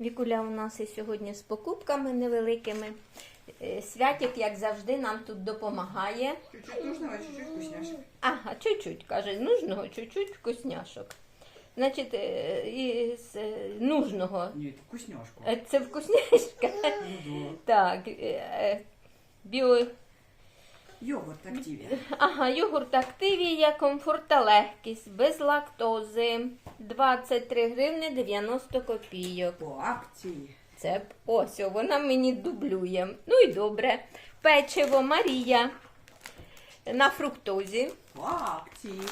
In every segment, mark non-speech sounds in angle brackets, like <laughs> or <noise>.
Вікуля у нас і сьогодні з покупками невеликими. Е, Святик, як завжди, нам тут допомагає. Чуть-чуть нужного, чуть-чуть вкусняшек. Ага, чуть-чуть, каже, нужного, чуть-чуть вкусняшок. Значить, е, із е, нужного. Нет, вкусняшку. Це вкусняшка. Ну Так, біо. Йогурт активия. Ага, йогурт Активія, комфорт та легкість, без лактози. 23 гривни 90 копійок. По акції. Це ось, вона мені дублює. Ну і добре. Печиво Марія на фруктозі. По акції.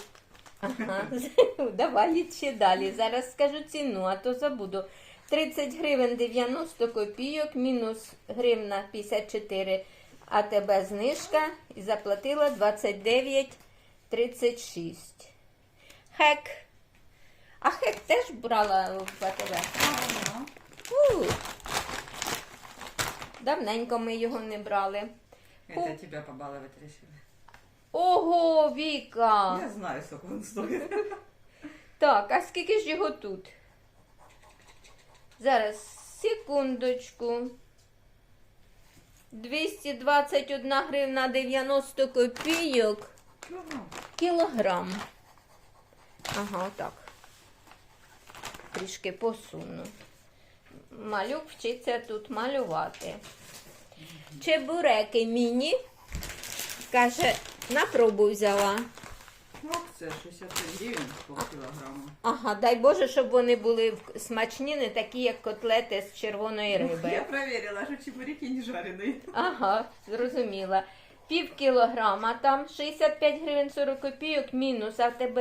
Ага, <laughs> давай ще далі. Зараз скажу ціну, а то забуду. 30 гривень 90 копійок, мінус гривна 54, а тебе знижка і заплатила 29,36. Хек. А хек теж брала в? Ага. У. Давненько ми його не брали. Это тебя побаловать решили. Ого, Віка! Я знаю, сколько он стоит. Так, а скільки ж його тут? Зараз, секундочку. 221 гривна 90 копійок. Кілограм. Ага, отак. Трішки посуну. Малюк вчиться тут малювати. Чебуреки міні. Каже, на пробу взяла. Ну, Акция 63 гривен по килограмму. Ага, дай Боже, щоб вони були в- смачні, не такі, як котлети з червоної Я риби. проверила, что чебуреки не жареные. Ага, зрозуміла. Пів кілограма, там 65 гривень 40 копійок, мінус АТБ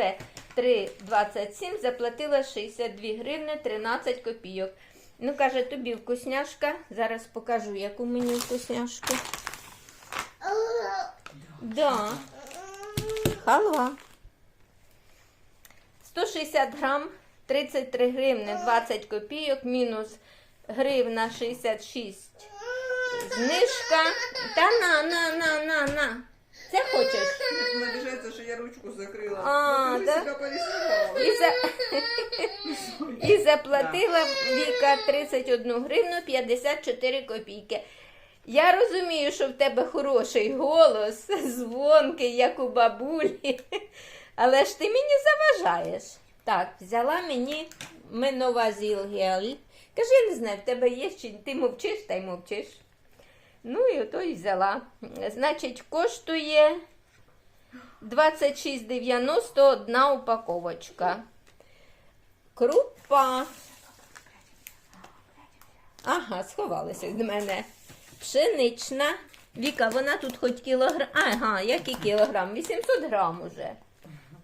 3,27, заплатила 62 гривни 13 копійок. Ну, каже, тобі вкусняшка. Зараз покажу, яку мені вкусняшку. Да. Халва. 160 грам, 33 гривни 20 копійок, мінус гривна 66. Знижка. Та на, на, на, на, на. Це хочеш? Обижается, что я ручку закрыла. А, Ну, ты да? себя порисовала. І, за... <laughs> і заплатила Віка 31 гривну 54 копійки. Я розумію, що в тебе хороший голос, <laughs> звонкий, як у бабулі. Але ж ти мені заважаєш. Так, взяла мені миновазіл гель. Кажи, я не знаю, в тебе є чи ти мовчиш та й мовчиш. Ну і ото й взяла. Значить, коштує 26,90 одна упаковочка. Крупа. Ага, сховалася від мене. Пшенична. Віка, вона тут хоч кілограм. Ага, який кілограм? 800 грам уже.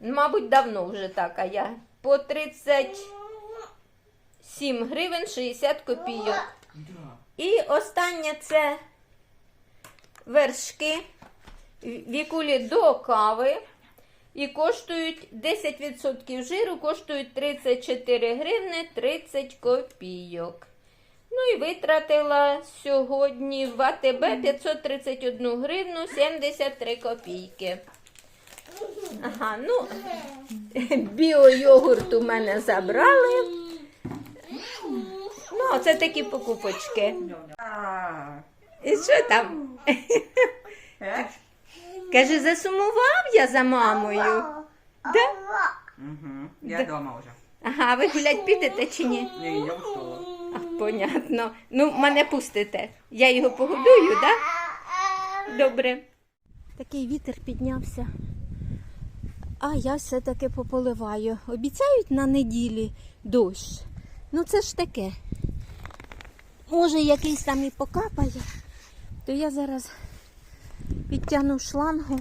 Мабуть, давно вже так, а я по 37 гривень 60 копійок. І останнє це вершки вікулі до кави. І коштують 10% жиру, коштують 34 гривни 30 копійок. Ну і витратила сьогодні в АТБ 531 гривну 73 копійки. Ага, ну, <laughs> біо-йогурт у мене забрали. Ну, це такі покупочки. І що там? <laughs> Каже, засумував я за мамою. Да? Я дома уже. Ага, ви гулять підете чи ні? Не, я устала. А, понятно. Ну, мене пустите. Я його погодую, так? Да? Добре. Такий вітер піднявся. А я все-таки пополиваю. Обіцяють на неділі дощ. Ну це ж таке. Може, якийсь там і покапає, то я зараз підтягну шлангу.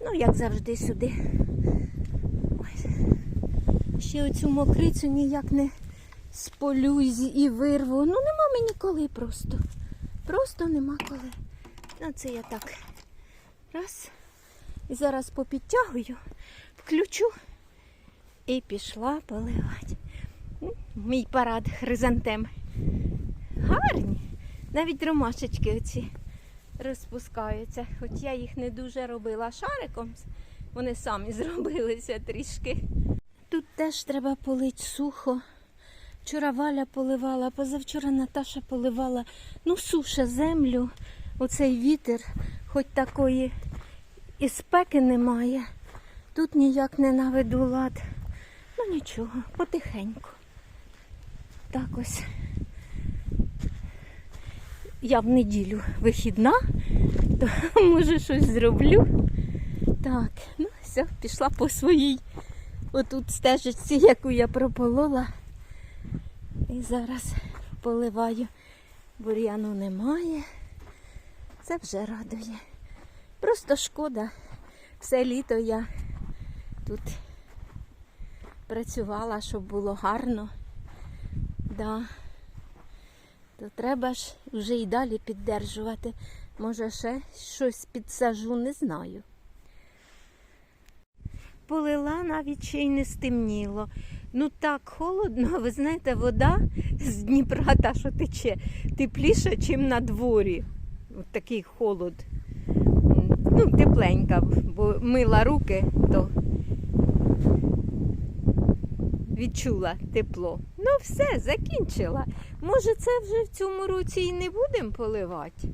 Ну, як завжди, сюди. Ось. Ще оцю мокрицю ніяк не сполю і вирву. Ну, нема мені коли просто. Просто нема коли. Ну, це я так. Раз. І зараз попідтягую, включу і пішла поливати. Мій парад хризантем. Гарні. Навіть ромашечки оці розпускаються. Хоч я їх не дуже робила шариком. Вони самі <laughs> зробилися трішки. Тут теж треба полить сухо. Вчора Валя поливала, позавчора Наташа поливала. Ну, суша землю, оцей вітер, хоч такої і спеки немає. Тут ніяк не наведу лад. Ну нічого, потихеньку. Так ось. Я в неділю вихідна, то <laughs> може щось зроблю. Так, ну все, пішла по своїй отут стежечці, яку я прополола. І зараз поливаю. Бур'яну немає. Це вже радує. Просто шкода. Все літо я тут працювала, щоб було гарно. Да. То треба ж вже і далі піддержувати. Може, ще щось підсажу, не знаю. Полила навіть ще й не стемніло. Ну так холодно, ви знаєте, вода з Дніпра та, що тече, тепліша, ніж на дворі. От такий холод. Ну, тепленька, бо мила руки, то відчула тепло. Ну, все, закінчила. Може, це вже в цьому році і не будемо поливати.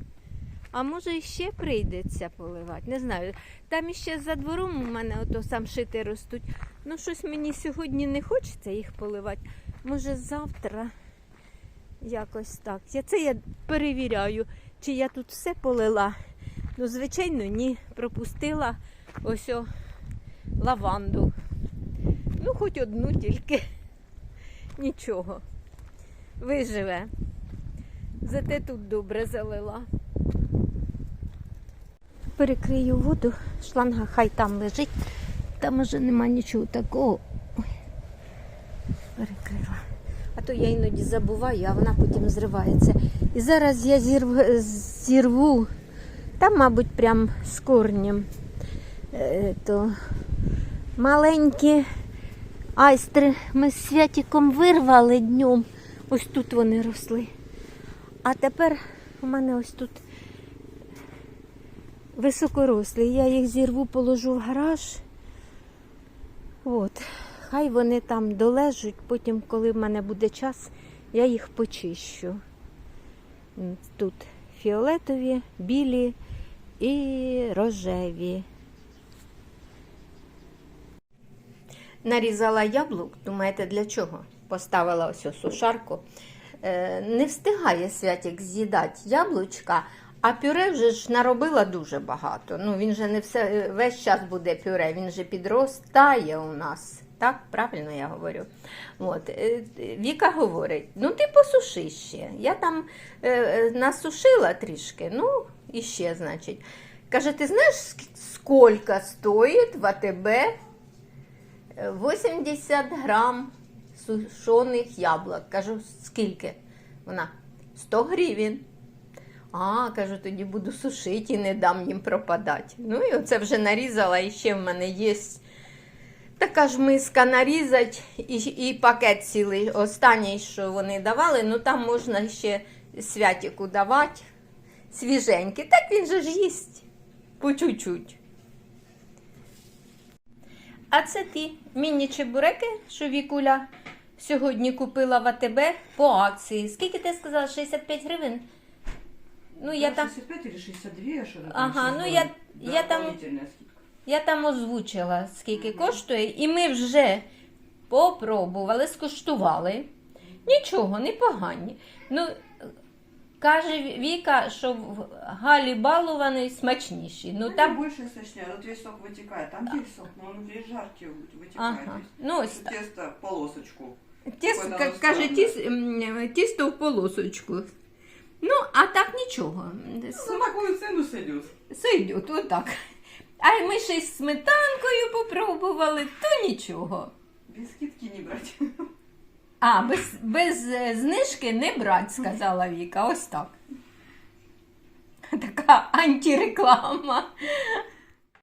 А може іще прийдеться поливати. Не знаю. Там іще за двором у мене ото самшити ростуть. Ну, щось мені сьогодні не хочеться їх поливати. Може, завтра якось так. Я це я перевіряю, чи я тут все полила. Ну, звичайно, ні. Пропустила ось о лаванду. Ну, хоч одну тільки. <laughs> Нічого. Виживе. Зате тут добре залила. Перекрию воду, шланга хай там лежить. Там уже нема нічого такого. Ой, перекрила. А то я іноді забуваю, а вона потім зривається. І зараз я зірв... зірву, там, мабуть, прям з корнем. Е, то маленькі айстри ми з святіком вирвали днем. Ось тут вони росли. А тепер у мене ось тут високорослі. Я їх зірву, положу в гараж. От. Хай вони там долежуть, потім, коли в мене буде час, я їх почищу. Тут фіолетові, білі і рожеві. Нарізала яблук, думаєте, для чого? Поставила ось у сушарку. Е, не встигає святик з'їдати яблучка, а пюре вже ж наробила дуже багато. Ну, він же не все, весь час буде пюре, він же підростає у нас. Так, правильно я говорю. От. е, Віка говорить: ну ти посуши ще. Я там е, е, насушила трішки, ну, і ще, значить. Каже, ти знаєш, ск- скільки стоїть в АТБ 80 грам сушених яблук. Кажу, скільки? Вона 100 гривень. А, кажу, тоді буду сушити і не дам їм пропадати. Ну і оце вже нарізала, і ще в мене є така ж миска нарізати, і, і пакет цілий. Останній, що вони давали, ну там можна ще святіку давати. Свіженький. Так він же ж їсть по чуть-чуть. А це ті міні-чебуреки, що Вікуля сьогодні купила в АТБ по акції. Скільки ти сказала? 65 гривень? Ну, я там, 65 или 62, что то Ага, ну, я- я там- я там озвучила, скільки коштує, і ми вже попробували, скуштували. Нічого, непогані. Ну, каже Віка, що в Галі балуваний смачніші. Ну, Ну, там больше сочнее, тут весь сок вытекает. Там есть сок, но весь жаркий вытекает. Ага. Ну, ось Тесто полосочку. Тіс, Такое ка- надо каже, тісто в полосочку. Ну, а так нічого. За такую цену сойдет. Сойдет, отак. А ми ще й з сметанкою попробували, то нічого. Без скидки не брать. А, без, без е, знижки не брать, сказала Віка. Ось так. Така антиреклама.